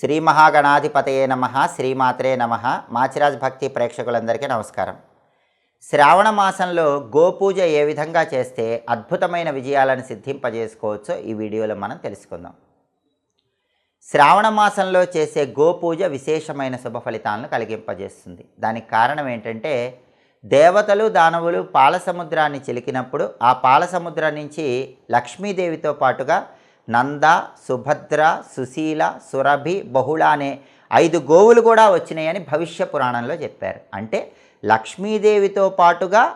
శ్రీ మహాగణాధిపతయే నమ శ్రీమాత్రే నమ. మాచిరాజ్ భక్తి ప్రేక్షకులందరికీ నమస్కారం. శ్రావణ మాసంలో గోపూజ ఏ విధంగా చేస్తే అద్భుతమైన విజయాలను సిద్ధింపజేసుకోవచ్చో ఈ వీడియోలో మనం తెలుసుకుందాం. శ్రావణ మాసంలో చేసే గోపూజ విశేషమైన శుభ ఫలితాలను కలిగింపజేస్తుంది. దానికి కారణం ఏంటంటే దేవతలు దానవులు పాలసముద్రాన్ని చిలికినప్పుడు ఆ పాలసముద్రం నుంచి లక్ష్మీదేవితో పాటుగా నంద సుభద్ర సుశీల సురభి బహుళ అనే ఐదు గోవులు కూడా వచ్చినాయని భవిష్య పురాణంలో చెప్పారు. అంటే లక్ష్మీదేవితో పాటుగా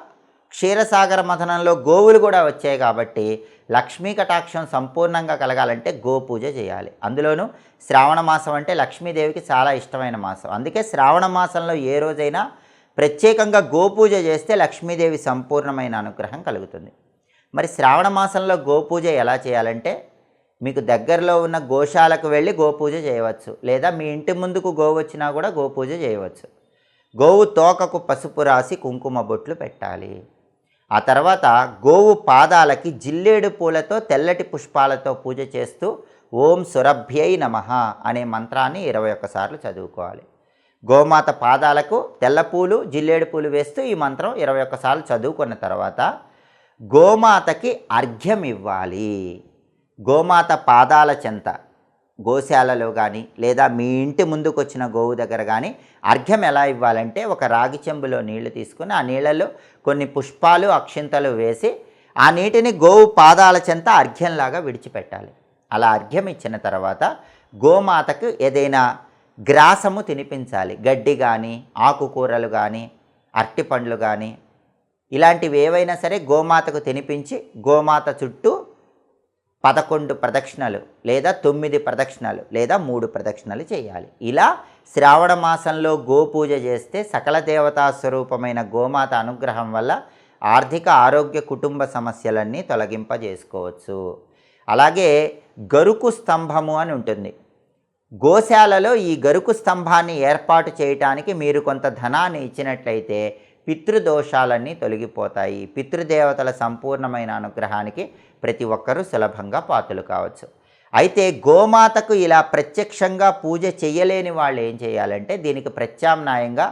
క్షీరసాగర మథనంలో గోవులు కూడా వచ్చాయి కాబట్టి లక్ష్మీ కటాక్షం సంపూర్ణంగా కలగాలంటే గోపూజ చేయాలి. అందులోనూ శ్రావణ మాసం అంటే లక్ష్మీదేవికి చాలా ఇష్టమైన మాసం. అందుకే శ్రావణ మాసంలో ఏ రోజైనా ప్రత్యేకంగా గోపూజ చేస్తే లక్ష్మీదేవి సంపూర్ణమైన అనుగ్రహం కలుగుతుంది. మరి శ్రావణ మాసంలో గోపూజ ఎలా చేయాలంటే మీకు దగ్గరలో ఉన్న గోశాలకు వెళ్ళి గోపూజ చేయవచ్చు. లేదా మీ ఇంటి ముందుకు గోవు వచ్చినా కూడా గోపూజ చేయవచ్చు. గోవు తోకకు పసుపు రాసి కుంకుమ బొట్లు పెట్టాలి. ఆ తర్వాత గోవు పాదాలకి జిల్లేడు పూలతో తెల్లటి పుష్పాలతో పూజ చేస్తూ ఓం సురభ్యై నమ అనే మంత్రాన్ని ఇరవై ఒక్కసార్లు చదువుకోవాలి. గోమాత పాదాలకు తెల్ల పూలు జిల్లేడు పూలు వేస్తూ ఈ మంత్రం ఇరవై ఒక్కసార్లు చదువుకున్న తర్వాత గోమాతకి అర్ఘ్యం ఇవ్వాలి గోమాత పాదాల చెంత గోశాలలో కానీ లేదా మీ ఇంటి ముందుకు వచ్చిన గోవు దగ్గర కానీ అర్ఘ్యం ఎలా ఇవ్వాలంటే ఒక రాగి చెంబులో నీళ్ళు తీసుకుని ఆ నీళ్ళలో కొన్ని పుష్పాలు అక్షింతలు వేసి ఆ నీటిని గోవు పాదాల చెంత అర్ఘ్యంలాగా విడిచిపెట్టాలి. అలా అర్ఘ్యం ఇచ్చిన తర్వాత గోమాతకు ఏదైనా గ్రాసము తినిపించాలి. గడ్డి కానీ ఆకుకూరలు కానీ అరటిపండ్లు కానీ ఇలాంటివి ఏవైనా సరే గోమాతకు తినిపించి గోమాత చుట్టూ పదకొండు ప్రదక్షిణలు లేదా తొమ్మిది ప్రదక్షిణలు లేదా మూడు ప్రదక్షిణలు చేయాలి. ఇలా శ్రావణ మాసంలో గోపూజ చేస్తే సకల దేవతా స్వరూపమైన గోమాత అనుగ్రహం వల్ల ఆర్థిక ఆరోగ్య కుటుంబ సమస్యలన్నీ తొలగింపజేసుకోవచ్చు. అలాగే గరుకు స్తంభము అని ఉంటుంది. గోశాలలో ఈ గరుకు స్తంభాన్ని ఏర్పాటు చేయటానికి మీరు కొంత ధనాన్ని ఇచ్చినట్లయితే పితృదోషాలన్నీ తొలగిపోతాయి. పితృదేవతల సంపూర్ణమైన అనుగ్రహానికి ప్రతి ఒక్కరూ సులభంగా పాతులు కావచ్చు. అయితే గోమాతకు ఇలా ప్రత్యక్షంగా పూజ చేయలేని వాళ్ళు ఏం చేయాలంటే దీనికి ప్రత్యామ్నాయంగా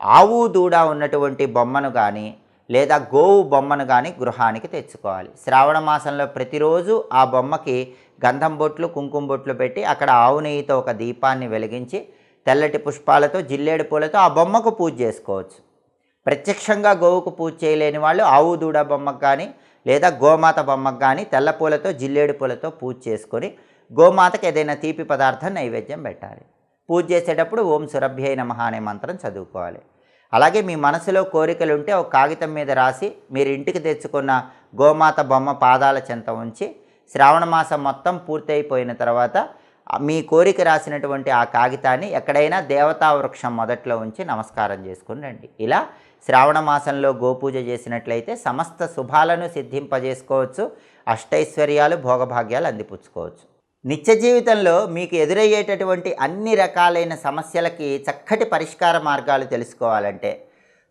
ఆవు దూడ ఉన్నటువంటి బొమ్మను కానీ లేదా గోవు బొమ్మను కానీ గృహానికి తెచ్చుకోవాలి. శ్రావణ మాసంలో ప్రతిరోజు ఆ బొమ్మకి గంధం బొట్లు కుంకుమ బొట్లు పెట్టి అక్కడ ఆవు నెయ్యితో ఒక దీపాన్ని వెలిగించి తెల్లటి పుష్పాలతో జిల్లేడు పూలతో ఆ బొమ్మకు పూజ చేసుకోవచ్చు. ప్రత్యక్షంగా గోవుకు పూజ చేయలేని వాళ్ళు ఆవు దూడ బొమ్మకు కానీ లేదా గోమాత బొమ్మకు కానీ తెల్ల పూలతో జిల్లేడు పూలతో పూజ చేసుకొని గోమాతకు ఏదైనా తీపి పదార్థం నైవేద్యం పెట్టాలి. పూజ చేసేటప్పుడు ఓం సురభ్యై నమ అనే మంత్రం చదువుకోవాలి. అలాగే మీ మనసులో కోరికలు ఉంటే ఒక కాగితం మీద రాసి మీరు ఇంటికి తెచ్చుకున్న గోమాత బొమ్మ పాదాల చెంత ఉంచి శ్రావణ మాసం మొత్తం పూర్తయిపోయిన తర్వాత మీ కోరిక రాసినటువంటి ఆ కాగితాన్ని ఎక్కడైనా దేవతా వృక్షం మొదట్లో ఉంచి నమస్కారం చేసుకుని రండి. ఇలా శ్రావణ మాసంలో గోపూజ చేసినట్లయితే సమస్త శుభాలను సిద్ధింపజేసుకోవచ్చు అష్టైశ్వర్యాలు భోగభాగ్యాలు అందిపుచ్చుకోవచ్చు. నిత్య జీవితంలో మీకు ఎదురయ్యేటటువంటి అన్ని రకాలైన సమస్యలకి చక్కటి పరిష్కార మార్గాలు తెలుసుకోవాలంటే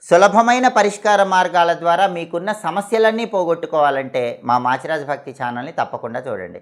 సులభమైన పరిష్కార మార్గాల ద్వారా మీకున్న సమస్యలన్నీ పోగొట్టుకోవాలంటే మా మాచిరాజ్ భక్తి ఛానల్ని తప్పకుండా చూడండి.